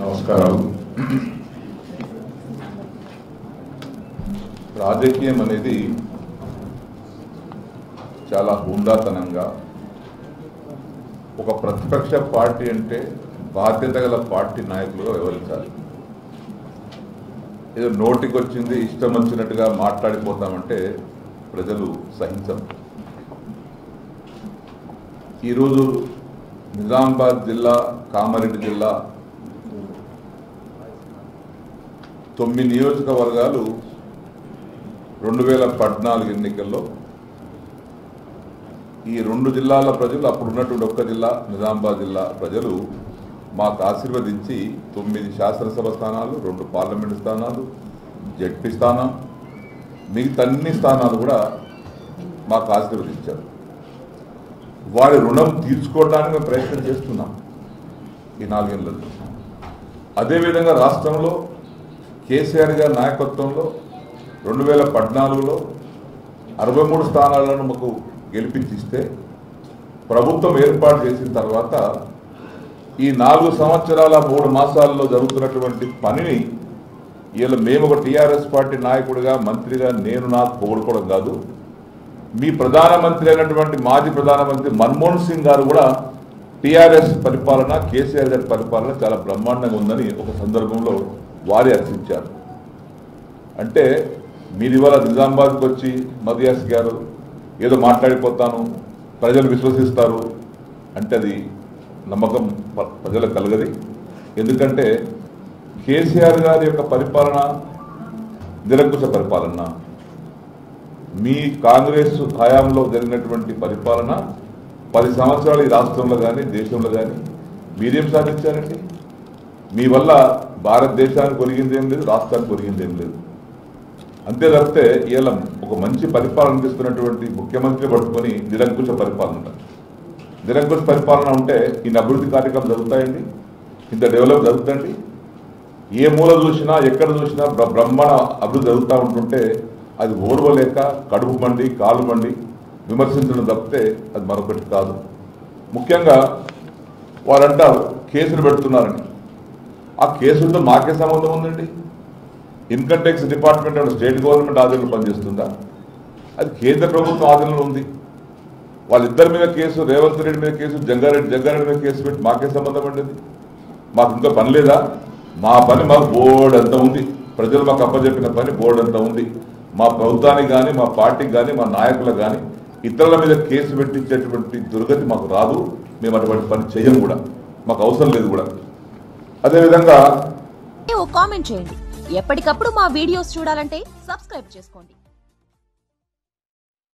నమస్కారాలు రాజకీయం అనేది చాలా హుందాతనంగా ఒక ప్రతిపక్ష పార్టీ అంటే బాధ్యత గల పార్టీ నాయకులుగా వివరించాలి ఏదో నోటికి వచ్చింది ఇష్టం వచ్చినట్టుగా మాట్లాడిపోతామంటే ప్రజలు సహించరు. ఈరోజు నిజామాబాద్ జిల్లా కామారెడ్డి జిల్లా తొమ్మిది నియోజకవర్గాలు రెండు వేల పద్నాలుగు ఎన్నికల్లో ఈ రెండు జిల్లాల ప్రజలు అప్పుడు ఉన్నటువంటి ఒక్క జిల్లా నిజామాబాద్ జిల్లా ప్రజలు మాకు ఆశీర్వదించి తొమ్మిది శాసనసభ స్థానాలు రెండు పార్లమెంటు స్థానాలు జడ్పీ స్థానం మిగతా అన్ని స్థానాలు కూడా మాకు ఆశీర్వదించారు. వారి రుణం తీర్చుకోవడానికి మేము ప్రయత్నం చేస్తున్నాం ఈ నాలుగేళ్ళలో. అదేవిధంగా రాష్ట్రంలో కేసీఆర్ గారి నాయకత్వంలో రెండు వేల పద్నాలుగులో అరవై మూడు స్థానాలను మాకు గెలిపించిస్తే ప్రభుత్వం ఏర్పాటు చేసిన తర్వాత ఈ నాలుగు సంవత్సరాల మూడు మాసాల్లో జరుగుతున్నటువంటి పనిని ఇలా మేము ఒక టీఆర్ఎస్ పార్టీ నాయకుడిగా మంత్రిగా నేను నాకు పొగడుకోవడం కాదు. మీ ప్రధానమంత్రి అయినటువంటి మాజీ ప్రధానమంత్రి మన్మోహన్ సింగ్ గారు కూడా టీఆర్ఎస్ పరిపాలన కేసీఆర్ గారి పరిపాలన చాలా బ్రహ్మాండంగా ఉందని ఒక సందర్భంలో వారే హర్షించారు. అంటే మీరు ఇవాళ నిజామాబాద్కి వచ్చి మదియాస్ గారు ఏదో మాట్లాడిపోతాను ప్రజలు విశ్వసిస్తారు అంటే అది నమ్మకం ప- ప్రజలకు కలగది. ఎందుకంటే కేసీఆర్ గారి యొక్క పరిపాలన నిరంకుశ పరిపాలన మీ కాంగ్రెస్ హయాంలో జరిగినటువంటి పరిపాలన పది సంవత్సరాలు ఈ రాష్ట్రంలో కానీ దేశంలో కానీ మీరేం సాధించారండి? మీ వల్ల భారతదేశానికి ఒరిగింది ఏం లేదు రాష్ట్రానికి ఒరిగింది ఏం లేదు. అంతే తప్పితే ఇలా ఒక మంచి పరిపాలన తీసుకున్నటువంటి ముఖ్యమంత్రి పట్టుకొని నిరంకుశ పరిపాలన నిరంకుశ పరిపాలన ఉంటే ఇన్ని అభివృద్ధి కార్యక్రమాలు జరుగుతాయండి? ఇంత డెవలప్ జరుగుతుంది ఏ మూల చూసినా ఎక్కడ చూసినా బ్ర- బ్రహ్మాండ అభివృద్ధి జరుగుతూ ఉంటుంటే అది ఓర్వలేక కడుపు మండి కాలు మండి విమర్శించడం తప్పితే అది మరొకటి కాదు. ముఖ్యంగా వారంటారు కేసులు పెడుతున్నారని. ఆ కేసులతో మాకే సంబంధం ఉందండి? ఇన్కమ్ ట్యాక్స్ డిపార్ట్మెంట్ అంటే స్టేట్ గవర్నమెంట్ ఆధీనంలో పనిచేస్తుందా? అది కేంద్ర ప్రభుత్వం ఆధీనంలో ఉంది. వాళ్ళిద్దరి మీద కేసు రేవంత్ రెడ్డి మీద కేసు జంగారెడ్డి జంగారెడ్డి మీద కేసు పెట్టి మాకే సంబంధం అండి మాకు ఇంకా పని లేదా? మా పని మాకు బోర్డు అంత ఉంది. ప్రజలు మాకు అప్పచెప్పిన పని బోర్డు అంత ఉంది. మా ప్రభుత్వానికి కానీ మా పార్టీకి కానీ మా నాయకులకు కానీ ఇతరుల మీద కేసు పెట్టించేటువంటి దుర్గతి మాకు రాదు. మేము అటువంటి పని చేయం కూడా. మాకు అవసరం లేదు కూడా. అదేవిధంగా కామెంట్ చేయండి. ఎప్పటికప్పుడు మా వీడియోస్ చూడాలంటే సబ్స్క్రైబ్ చేసుకోండి.